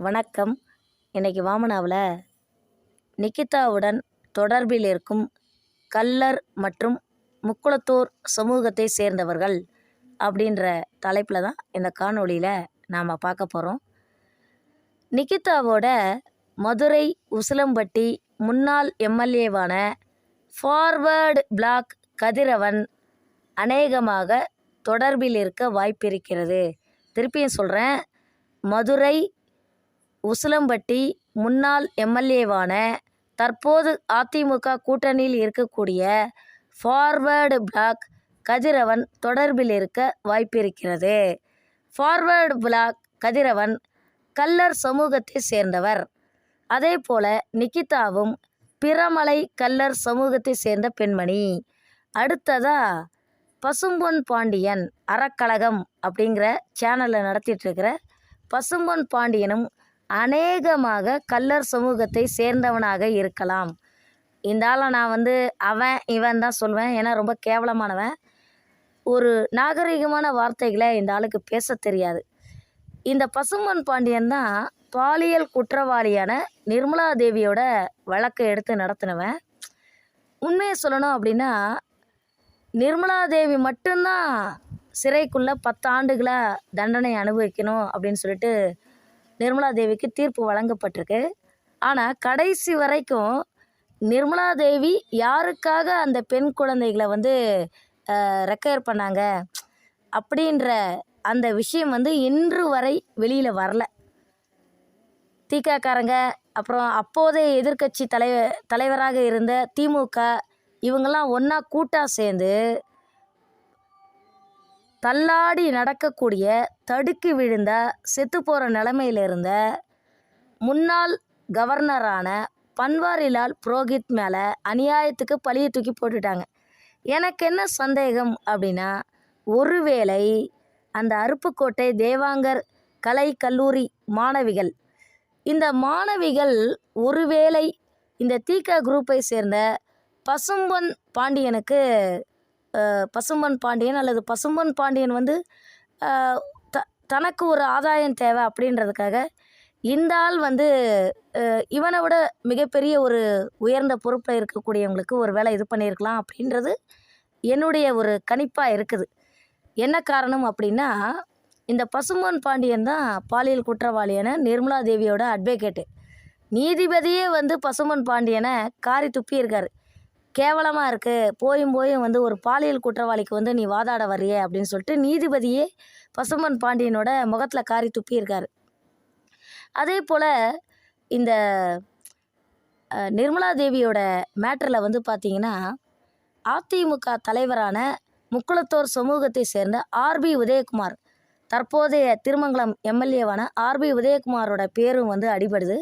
வணக்கம். இன்றைக்கி வாமனாவில் நிக்கிதாவுடன் தொடர்பில் இருக்கும் கள்ளர் மற்றும் முக்குளத்தூர் சமூகத்தை சேர்ந்தவர்கள் அப்படின்ற தலைப்பில் தான் இந்த காணொளியில் நாம் பார்க்க போகிறோம் நிக்கிதாவோட மதுரை உசிலம்பட்டி முன்னாள் எம்எல்ஏவான ஃபார்வர்டு பிளாக் கதிரவன் அநேகமாக தொடர்பில் இருக்க வாய்ப்பிருக்கிறது. திருப்பியும் சொல்கிறேன் மதுரை உசிலம்பட்டி முன்னாள் எம்எல்ஏவான தற்போது அதிமுக கூட்டணியில் இருக்கக்கூடிய ஃபார்வர்டு பிளாக் கதிரவன் தொடர்பில் இருக்க வாய்ப்பிருக்கிறது. ஃபார்வர்டு பிளாக் கதிரவன் கல்லர் சமூகத்தை சேர்ந்தவர். அதே போல நிக்கிதாவும் பிரமலை கல்லர் சமூகத்தை சேர்ந்த பெண்மணி. அடுத்ததா பசும்பொன் பாண்டியன் அறக்கழகம் அப்படிங்கிற சேனலை நடத்திட்டு இருக்கிற பசும்பொன் பாண்டியனும் அநேகமாக கல்லர் சமூகத்தை சேர்ந்தவனாக இருக்கலாம். இந்த ஆளை நான் வந்து அவன் இவன் தான் சொல்வேன். ஏன்னா ரொம்ப கேவலமானவன். ஒரு நாகரிகமான வார்த்தைகளை இந்த ஆளுக்கு பேச தெரியாது. இந்த பசும்பொன் பாண்டியன் தான் பாலியல் குற்றவாளியான நிர்மலா தேவியோட வழக்கை எடுத்து நடத்தினவன். உண்மையை சொல்லணும் அப்படின்னா நிர்மலா தேவி மட்டும்தான் சிறைக்குள்ளே பத்து ஆண்டுகளாக தண்டனை அனுபவிக்கணும் அப்படின்னு சொல்லிட்டு நிர்மலா தேவிக்கு தீர்ப்பு வழங்கப்பட்டிருக்கு. ஆனால் கடைசி வரைக்கும் நிர்மலா தேவி யாருக்காக அந்த பெண் குழந்தைகளை வந்து ரெக்கையர் பண்ணாங்க? அப்படின்ற அந்த விஷயம் வந்து இன்று வரை வெளியில் வரல. திகாக்காரங்க அப்புறம் அப்போதைய எதிர்க்கட்சி தலைவர் தலைவராக இருந்த திமுக இவங்கெல்லாம் ஒன்றா கூட்டாக சேர்ந்து தள்ளாடி நடக்கக்கூடிய தடுக்கி விழுந்த செத்து போகிற நிலமையில் இருந்த முன்னாள் கவர்னரான பன்வாரிலால் புரோஹித் மேலே அநியாயத்துக்கு பழியை தூக்கி போட்டுட்டாங்க. எனக்கு என்ன சந்தேகம் அப்படின்னா ஒருவேளை அந்த அருப்புக்கோட்டை தேவாங்கர் கலை கல்லூரி மாணவிகள் இந்த மாணவிகள் ஒருவேளை இந்த தீகா குரூப்பை சேர்ந்த பசும்பொன் பாண்டியனுக்கு பசும்பன் பாண்டியன் அல்லது பசும்பன் பாண்டியன் வந்து த தனக்கு ஒரு ஆதாயம் தேவை அப்படின்றதுக்காக இந்த ஆள் வந்து இவனை விட மிகப்பெரிய ஒரு உயர்ந்த பொறுப்பில் இருக்கக்கூடியவங்களுக்கு ஒரு வேலை இது பண்ணியிருக்கலாம் அப்படின்றது என்னுடைய ஒரு கணிப்பாக இருக்குது. என்ன காரணம் அப்படின்னா இந்த பசும்பொன் பாண்டியன் தான் பாலியல் குற்றவாளியான நிர்மலா தேவியோட அட்வொகேட்டு நீதிபதியே வந்து பசும்பொன் பாண்டியனை காரி துப்பியிருக்காரு. கேவலமாக இருக்குது போயும் போயும் வந்து ஒரு பாலியல் குற்றவாளிக்கு வந்து நீ வாதாட வர்றியே அப்படின்னு சொல்லிட்டு நீதிபதியே பசும்பன் பாண்டியனோட முகத்தில் காரி துப்பியிருக்காரு அதே போல் இந்த நிர்மலா தேவியோட மேட்டரில் வந்து பார்த்தீங்கன்னா அதிமுக தலைவரான முக்குளத்தோர் சமூகத்தை சேர்ந்த ஆர்பி உதயகுமார் தற்போதைய திருமங்கலம் எம்எல்ஏவான ஆர்பி உதயகுமாரோட பேரும் வந்து அடிபடுது.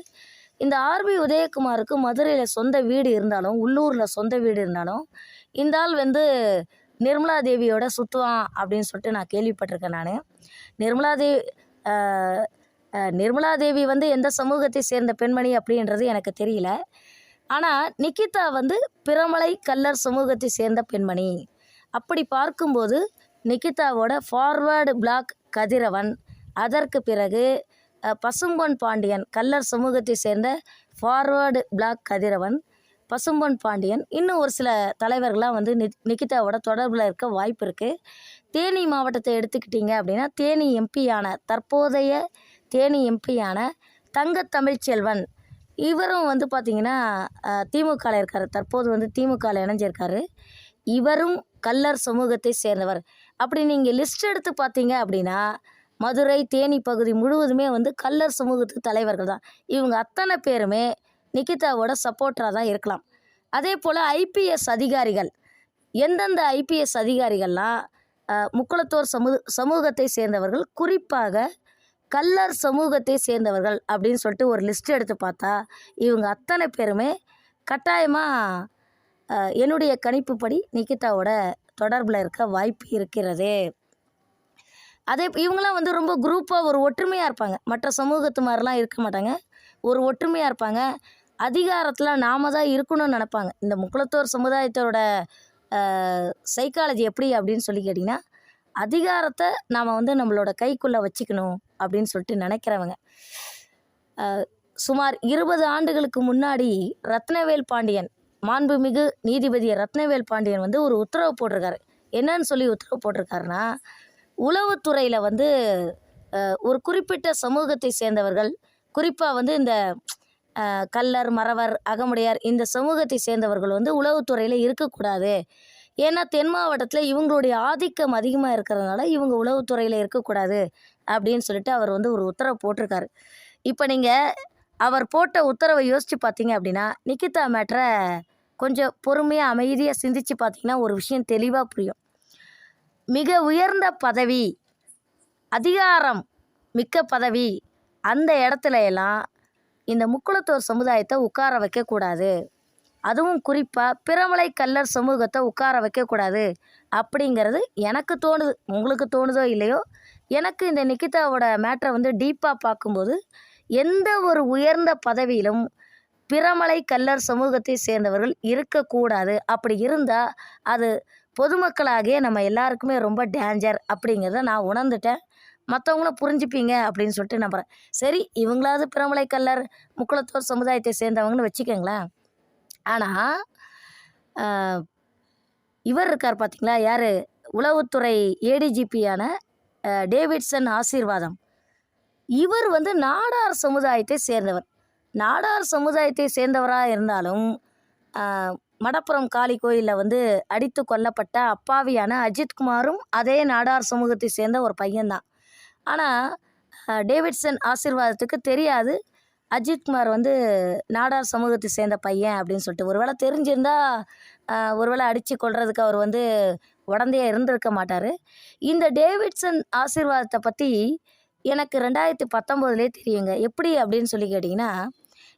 இந்த ஆர்பி உதயகுமாருக்கு மதுரையில் சொந்த வீடு இருந்தாலும் உள்ளூரில் சொந்த வீடு இருந்தாலும் இந்த ஆள் வந்து நிர்மலா தேவியோட சுற்றுவான் அப்படின்னு சொல்லிட்டு நான் கேள்விப்பட்டிருக்கேன் நான். நிர்மலா தேவி நிர்மலா தேவி வந்து எந்த சமூகத்தை சேர்ந்த பெண்மணி அப்படின்றது எனக்கு தெரியல. ஆனால் நிக்கிதா வந்து பிரமலை கல்லர் சமூகத்தை சேர்ந்த பெண்மணி. அப்படி பார்க்கும்போது நிக்கிதாவோட ஃபார்வர்டு பிளாக் கதிரவன். அதற்கு பிறகு பசும்பொன் பாண்டியன் கல்லர் சமூகத்தை சேர்ந்த ஃபார்வர்டு பிளாக் கதிரவன் பசும்பொன் பாண்டியன். இன்னும் ஒரு சில தலைவர்கள்லாம் வந்து நி நிக்கிதாவோட தொடர்பில் இருக்க வாய்ப்பு இருக்குது தேனி மாவட்டத்தை எடுத்துக்கிட்டிங்க அப்படின்னா தேனி எம்பியான தற்போதைய தேனி எம்பியான தங்க தமிழ்ச்செல்வன் இவரும் வந்து பார்த்திங்கன்னா திமுகவில் இருக்கார். தற்போது வந்து திமுகவில் இணைஞ்சிருக்காரு. இவரும் கல்லர் சமூகத்தை சேர்ந்தவர். அப்படி நீங்கள் லிஸ்ட் எடுத்து பார்த்தீங்க அப்படின்னா மதுரை தேனி பகுதி முழுவதுமே வந்து கல்லர் சமூகத்துக்கு தலைவர்கள் தான். இவங்க அத்தனை பேருமே நிக்கிதாவோட சப்போர்ட்டராக தான் இருக்கலாம். அதே போல் ஐபிஎஸ் அதிகாரிகள். எந்தெந்த ஐபிஎஸ் அதிகாரிகள்லாம் முக்குளத்தோர் சமூக சமூகத்தை சேர்ந்தவர்கள். குறிப்பாக கல்லர் சமூகத்தை சேர்ந்தவர்கள் அப்படின்னு சொல்லிட்டு ஒரு லிஸ்ட் எடுத்து பார்த்தா இவங்க அத்தனை பேருமே கட்டாயமாக என்னுடைய கணிப்புப்படி நிகிதாவோட தொடர்பில் இருக்க வாய்ப்பு இருக்கிறது. அதே இவங்களாம் வந்து ரொம்ப குரூப்பாக ஒரு ஒற்றுமையாக இருப்பாங்க. மற்ற சமூகத்து மாதிரிலாம் இருக்க மாட்டாங்க. ஒரு ஒற்றுமையாக இருப்பாங்க. அதிகாரத்தில் நாம தான் இருக்கணும்னு நினப்பாங்க. இந்த முக்குளத்தோர் சமுதாயத்தோட சைக்காலஜி எப்படி அப்படின்னு சொல்லி கேட்டிங்கன்னா அதிகாரத்தை நாம் வந்து நம்மளோட கைக்குள்ளே வச்சுக்கணும் அப்படின்னு சொல்லிட்டு நினைக்கிறவங்க. சுமார் இருபது ஆண்டுகளுக்கு முன்னாடி ரத்னவேல் பாண்டியன் மாண்புமிகு நீதிபதி ரத்னவேல் பாண்டியன் வந்து ஒரு உத்தரவு போட்டிருக்காரு. என்னன்னு சொல்லி உத்தரவு போட்டிருக்காருன்னா உளவுத்துறையில் வந்து ஒரு குறிப்பிட்ட சமூகத்தை சேர்ந்தவர்கள் குறிப்பாக வந்து இந்த கல்லர் கள்ளர் மறவர் அகமுடையார் இந்த சமூகத்தை சேர்ந்தவர்கள் வந்து உளவுத்துறையில் இருக்கக்கூடாது. ஏன்னா தென் மாவட்டத்தில் இவங்களுடைய ஆதிக்கம் அதிகமாக இருக்கிறதுனால இவங்க உளவுத்துறையில் இருக்கக்கூடாது அப்படின்னு சொல்லிட்டு அவர் வந்து ஒரு உத்தரவு போட்டிருக்காரு. இப்போ நீங்கள் அவர் போட்ட உத்தரவை யோசித்து பார்த்தீங்க அப்படின்னா நிக்கிதா மேட்ரை கொஞ்சம் பொறுமையாக அமைதியாக சிந்திச்சு பார்த்தீங்கன்னா ஒரு விஷயம் தெளிவாக புரியும். மிக உயர்ந்த பதவி அதிகாரம் மிக்க பதவி அந்த இடத்துல எல்லாம் இந்த முக்குளத்தோர் சமுதாயத்தை உட்கார வைக்கக்கூடாது. அதுவும் குறிப்பாக பிறமலை கல்லர் சமூகத்தை உட்கார வைக்கக்கூடாது அப்படிங்கிறது எனக்கு தோணுது. உங்களுக்கு தோணுதோ இல்லையோ? எனக்கு இந்த நிக்கிதாவோட மேட்ரை வந்து டீப்பாக பார்க்கும்போது எந்த ஒரு உயர்ந்த பதவியிலும் பிறமலை கல்லர் சமூகத்தை சேர்ந்தவர்கள் இருக்கக்கூடாது. அப்படி இருந்தால் அது பொதுமக்களாகிய நம்ம எல்லாருக்குமே ரொம்ப டேஞ்சர் அப்படிங்கிறத நான் உணர்ந்துட்டேன். மற்றவங்களும் புரிஞ்சுப்பீங்க அப்படின்னு சொல்லிட்டு நம்புகிறேன் சரி இவங்களாவது பிரமலை கல்லர் முக்குளத்தோர் சமுதாயத்தை சேர்ந்தவங்கன்னு வச்சுக்கோங்களேன். ஆனால் இவர் இருக்கார் பார்த்தீங்களா யார்? உளவுத்துறை ஏடிஜிபியான டேவிட்சன் ஆசீர்வாதம். இவர் வந்து நாடார் சமுதாயத்தை சேர்ந்தவர். நாடார் சமுதாயத்தை சேர்ந்தவராக இருந்தாலும் மடப்புறம் காளி கோயிலில் வந்து அடித்து கொல்லப்பட்ட அப்பாவியான அஜித்குமாரும் அதே நாடார் சமூகத்தை சேர்ந்த ஒரு பையன்தான். ஆனால் டேவிட்சன் ஆசீர்வாதத்துக்கு தெரியாது. அஜித்குமார் வந்து நாடார் சமூகத்தை சேர்ந்த பையன் அப்படின்னு சொல்லிட்டு. ஒருவேளை தெரிஞ்சிருந்தா ஒருவேளை அடித்து கொள்றதுக்கு அவர் வந்து உடந்தையாக இருந்திருக்க மாட்டார். இந்த டேவிட்சன் ஆசீர்வாதத்தை பற்றி எனக்கு ரெண்டாயிரத்தி பத்தொம்போதுலேயே தெரியுங்க. எப்படி அப்படின்னு சொல்லி கேட்டிங்கன்னா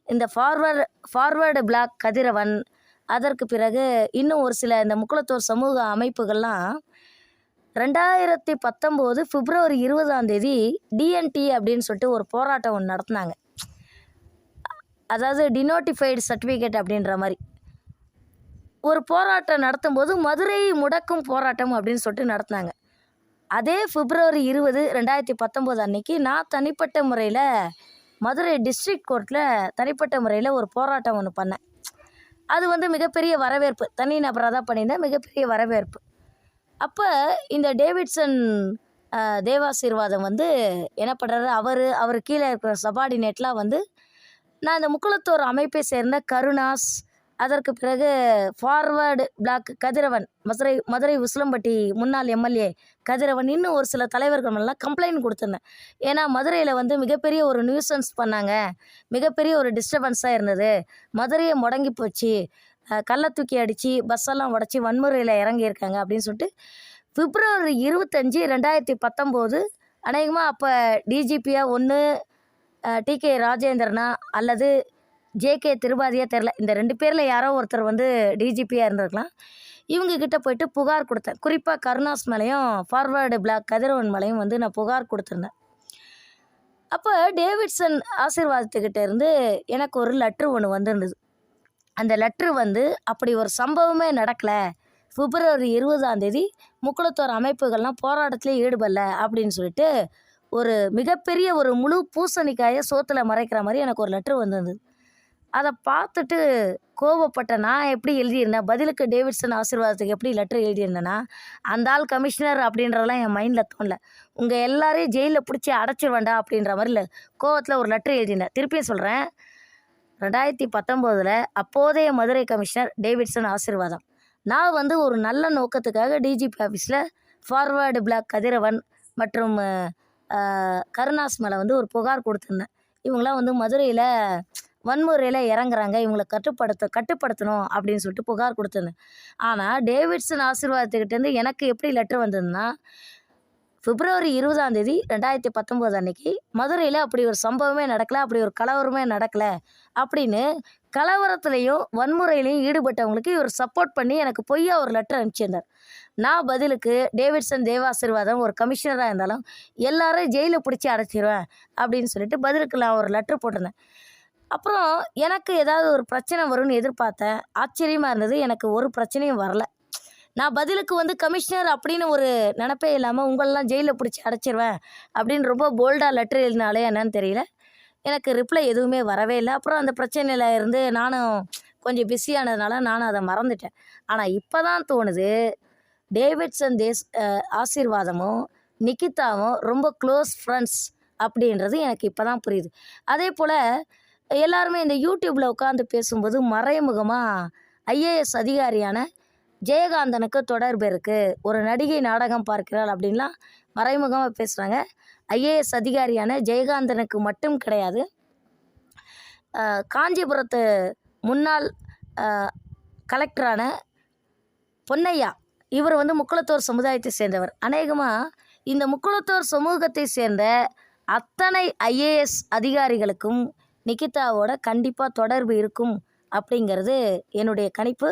இந்த ஃபார்வர்டு ஃபார்வர்டு பிளாக் கதிரவன் அதற்கு பிறகு இன்னும் ஒரு சில இந்த முக்குளத்தூர் சமூக அமைப்புகள்லாம் ரெண்டாயிரத்தி பத்தொம்போது பிப்ரவரி இருபதாம் தேதி டிஎன்டி அப்படின்னு சொல்லிட்டு ஒரு போராட்டம் ஒன்று நடத்துனாங்க. அதாவது டினோட்டிஃபைடு சர்டிஃபிகேட் அப்படின்ற மாதிரி. ஒரு போராட்டம் நடத்தும்போது மதுரை முடக்கும் போராட்டம் அப்படின்னு சொல்லிட்டு நடத்துனாங்க. அதே பிப்ரவரி இருபது ரெண்டாயிரத்தி பத்தொம்போது அன்னைக்கு நான் தனிப்பட்ட முறையில் மதுரை டிஸ்ட்ரிக்ட் கோர்ட்டில் தனிப்பட்ட முறையில் ஒரு போராட்டம் ஒன்று பண்ணேன். அது வந்து மிகப்பெரிய வரவேற்பு. தனி நபராக தான் பண்ணியிருந்தேன் மிகப்பெரிய வரவேற்பு. அப்போ இந்த டேவிட்சன் தேவாசீர்வாதம் வந்து என்ன பண்ணுறாரு அவர் அவர் கீழே இருக்கிற சபார்டினேட்லாம் வந்து நான் இந்த முக்குளத்தோர் அமைப்பை சேர்ந்த கருணாஸ் அதற்கு பிறகு ஃபார்வர்டு பிளாக் கதிரவன் மதுரை மதுரை உசிலம்பட்டி முன்னாள் எம்எல்ஏ கதிரவன் இன்னும் ஒரு சில தலைவர்கள் எல்லாம் கம்ப்ளைண்ட் கொடுத்துருந்தேன். ஏன்னா மதுரையில் வந்து மிகப்பெரிய ஒரு நியூசன்ஸ் பண்ணாங்க. மிகப்பெரிய ஒரு டிஸ்டர்பன்ஸாக இருந்தது. மதுரையை முடங்கி போச்சு. கல்லை தூக்கி அடித்து பஸ்ஸெல்லாம் உடச்சி வன்முறையில் இறங்கியிருக்காங்க அப்படின்னு சொல்லிட்டு பிப்ரவரி இருபத்தஞ்சி ரெண்டாயிரத்தி பத்தொம்போது அநேகமாக அப்போ டிஜிபியாக ஒன்று டிகே ராஜேந்திரனா அல்லது ஜேகே திருபாதியா தெரில இந்த ரெண்டு பேரில் யாரோ ஒருத்தர் வந்து டிஜிபியாக இருந்திருக்கலாம். இவங்கக்கிட்ட போயிட்டு புகார் கொடுத்தேன். குறிப்பாக கருணாஸ் மேலேயும் ஃபார்வர்டு பிளாக் கதிரவன் மேலேயும் வந்து நான் புகார் கொடுத்துருந்தேன். அப்போ டேவிட்சன் ஆசீர்வாதத்துக்கிட்ட இருந்து எனக்கு ஒரு லெட்ரு ஒன்று வந்துருந்தது. அந்த லெட்ரு வந்து அப்படி ஒரு சம்பவமே நடக்கலை. பிப்ரவரி இருபதாம் தேதி முக்குளத்தோர் அமைப்புகள்லாம் போராட்டத்திலே ஈடுபடல அப்படின்னு சொல்லிட்டு ஒரு மிகப்பெரிய ஒரு முழு பூசணிக்காயை சோத்தில் மறைக்கிற மாதிரி எனக்கு ஒரு லெட்ரு வந்திருந்தது. அதை பார்த்துட்டு கோவப்பட்ட நான் எப்படி எழுதியிருந்தேன்? பதிலுக்கு டேவிட்சன் ஆசீர்வாதத்துக்கு எப்படி லெட்டர் எழுதியிருந்தேன்னா அந்த ஆள் கமிஷனர் அப்படின்றதெல்லாம் என் மைண்டில் தோணல. உங்கள் எல்லாரையும் ஜெயிலில் பிடிச்சி அடைச்சிருவேண்டா அப்படின்ற மாதிரி இல்லை. கோவத்தில் ஒரு லெட்டர் எழுதியிருந்தேன். திருப்பியும் சொல்கிறேன் ரெண்டாயிரத்தி பத்தொம்போதில் அப்போதைய மதுரை கமிஷனர் டேவிட்சன் ஆசீர்வாதம். நான் வந்து ஒரு நல்ல நோக்கத்துக்காக டிஜிபி ஆஃபீஸில் ஃபார்வேர்டு பிளாக் கதிரவன் மற்றும் கருணாஸ் மேலே வந்து ஒரு புகார் கொடுத்துருந்தேன். இவங்களாம் வந்து மதுரையில் வன்முறையில் இறங்குறாங்க. இவங்களை கட்டுப்படுத்த கட்டுப்படுத்தணும் அப்படின்னு சொல்லிட்டு புகார் கொடுத்துருந்தேன் ஆனால் டேவிட்சன் ஆசீர்வாதத்துக்கிட்டேருந்து எனக்கு எப்படி லெட்டர் வந்ததுன்னா பிப்ரவரி இருபதாம் தேதி ரெண்டாயிரத்தி பத்தொம்போது அன்னைக்கு மதுரையில் அப்படி ஒரு சம்பவமே நடக்கலை அப்படி ஒரு கலவரமே நடக்கலை அப்படின்னு கலவரத்துலேயும் வன்முறையிலையும் ஈடுபட்டவங்களுக்கு இவர் சப்போர்ட் பண்ணி எனக்கு பொய்யா ஒரு லெட்டர் அனுப்பிச்சிருந்தார். நான் பதிலுக்கு டேவிட்சன் தேவாசீர்வாதம் ஒரு கமிஷனராக இருந்தாலும் எல்லாரும் ஜெயிலில் பிடிச்சி அடைச்சிருவேன் அப்படின்னு சொல்லிட்டு பதிலுக்கு நான் ஒரு லெட்டர் போட்டிருந்தேன். அப்புறம் எனக்கு ஏதாவது ஒரு பிரச்சனை வரும்னு எதிர்பார்த்தேன். ஆச்சரியமாக இருந்தது. எனக்கு ஒரு பிரச்சனையும் வரல. நான் பதிலுக்கு வந்து கமிஷனர் அப்படின்னு ஒரு நினப்பே இல்லாமல் உங்களெல்லாம் ஜெயிலில் பிடிச்சி அடைச்சிருவேன் அப்படின்னு ரொம்ப போல்டாக லெட்டர் எழுதினாலே என்னன்னு தெரியல. எனக்கு ரிப்ளை எதுவுமே வரவே இல்லை. அப்புறம் அந்த பிரச்சனையில் இருந்து நானும் கொஞ்சம் பிஸியானதுனால நானும் அதை மறந்துட்டேன். ஆனால் இப்போ தான் தோணுது. டேவிட்சன் தேஸ் ஆசீர்வாதமும் நிக்கிதாவும் ரொம்ப க்ளோஸ் ஃப்ரெண்ட்ஸ் அப்படின்றது எனக்கு இப்போ தான் புரியுது. அதே போல் எல்லாருமே இந்த யூடியூப்பில் உட்காந்து பேசும்போது மறைமுகமாக ஐஏஎஸ் அதிகாரியான ஜெயகாந்தனுக்கு தொடர்பு இருக்குது ஒரு நடிகை நாடகம் பார்க்கிறாள் அப்படின்லாம் மறைமுகமாக பேசுகிறாங்க ஐஏஎஸ் அதிகாரியான ஜெயகாந்தனுக்கு மட்டும் கிடையாது. காஞ்சிபுரத்து முன்னாள் கலெக்டரான பொன்னையா இவர் வந்து முக்குளத்தோர் சமுதாயத்தை சேர்ந்தவர். அநேகமாக இந்த முக்குளத்தோர் சமூகத்தை சேர்ந்த அத்தனை ஐஏஎஸ் அதிகாரிகளுக்கும் நிகிதாவோட கண்டிப்பாக தொடர்பு இருக்கும் அப்படிங்கிறது என்னுடைய கணிப்பு.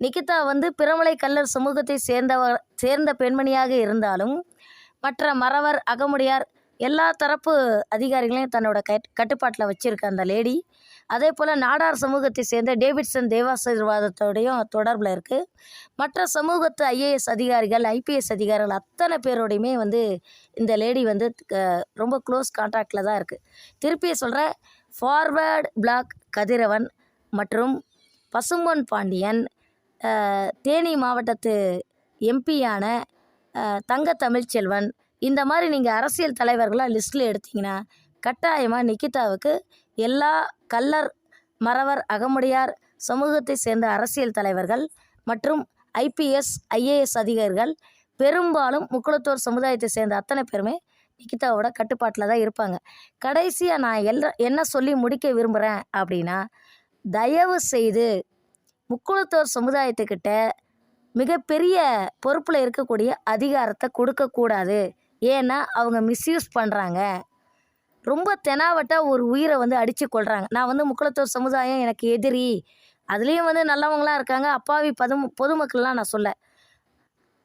நிகிதா வந்து பிரமலை கல்லர் சமூகத்தை சேர்ந்தவர் சேர்ந்த பெண்மணியாக இருந்தாலும் மற்ற மறவர் அகமுடையார் எல்லா தரப்பு அதிகாரிகளையும் தன்னோட கட் கட்டுப்பாட்டில் வச்சுருக்க அந்த லேடி. அதே போல் நாடார் சமூகத்தை சேர்ந்த டேவிட்சன் தேவாசீர்வாதத்தோடையும் தொடர்பில் இருக்குது மற்ற சமூகத்து ஐஏஎஸ் அதிகாரிகள் ஐபிஎஸ் அதிகாரிகள் அத்தனை பேரோடையுமே வந்து இந்த லேடி வந்து க- ரொம்ப க்ளோஸ் கான்டாக்டில் தான் இருக்குது திருப்பி சொல்கிறேன் ஃபார்வேர்டு பிளாக் கதிரவன் மற்றும் பசும்பொன் பாண்டியன் தேனி மாவட்டத்து எம்பியான தங்க தமிழ்ச்செல்வன் இந்த மாதிரி நீங்கள் அரசியல் தலைவர்களாக லிஸ்ட்டில் எடுத்தீங்கன்னா கட்டாயமாக நிக்கிதாவுக்கு எல்லா கல்லர் மறவர் அகமுடையார் சமூகத்தை சேர்ந்த அரசியல் தலைவர்கள் மற்றும் ஐபிஎஸ் ஐஏஎஸ் அதிகாரிகள் பெரும்பாலும் முக்குளத்தோர் சமுதாயத்தை சேர்ந்த அத்தனை பேருமே நிக்கிதாவோட கட்டுப்பாட்டில் தான் இருப்பாங்க. கடைசியாக நான் எல்ல என்ன சொல்லி முடிக்க விரும்புகிறேன் அப்படின்னா தயவு செய்து முக்குளத்தோர் சமுதாயத்துக்கிட்ட மிகப்பெரிய பொறுப்பில் இருக்கக்கூடிய அதிகாரத்தை கொடுக்கக்கூடாது ஏன்னா அவங்க மிஸ்யூஸ் பண்ணுறாங்க ரொம்ப தெனாவட்டாக ஒரு உயிரை வந்து அடித்து கொள்கிறாங்க நான் வந்து முக்குளத்தோர் சமுதாயம் எனக்கு எதிரி. அதுலேயும் வந்து நல்லவங்களாம் இருக்காங்க. அப்பாவி பதும் பொதுமக்கள்லாம் நான் சொல்ல.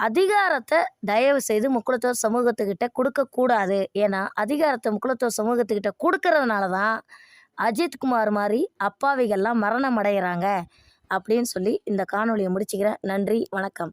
அதிகாரத்தை தயவு செய்து முக்குளத்தோர் சமூகத்துக்கிட்ட கொடுக்கக்கூடாது. ஏன்னா அதிகாரத்தை முக்குளத்தோர் சமூகத்துக்கிட்ட கொடுக்கறதுனால தான் அஜித்குமார் மாதிரி அப்பாவிகள்லாம் மரணம் அடைகிறாங்க அப்படின்னு சொல்லி இந்த காணொலியை முடிச்சுக்கிறேன். நன்றி வணக்கம்.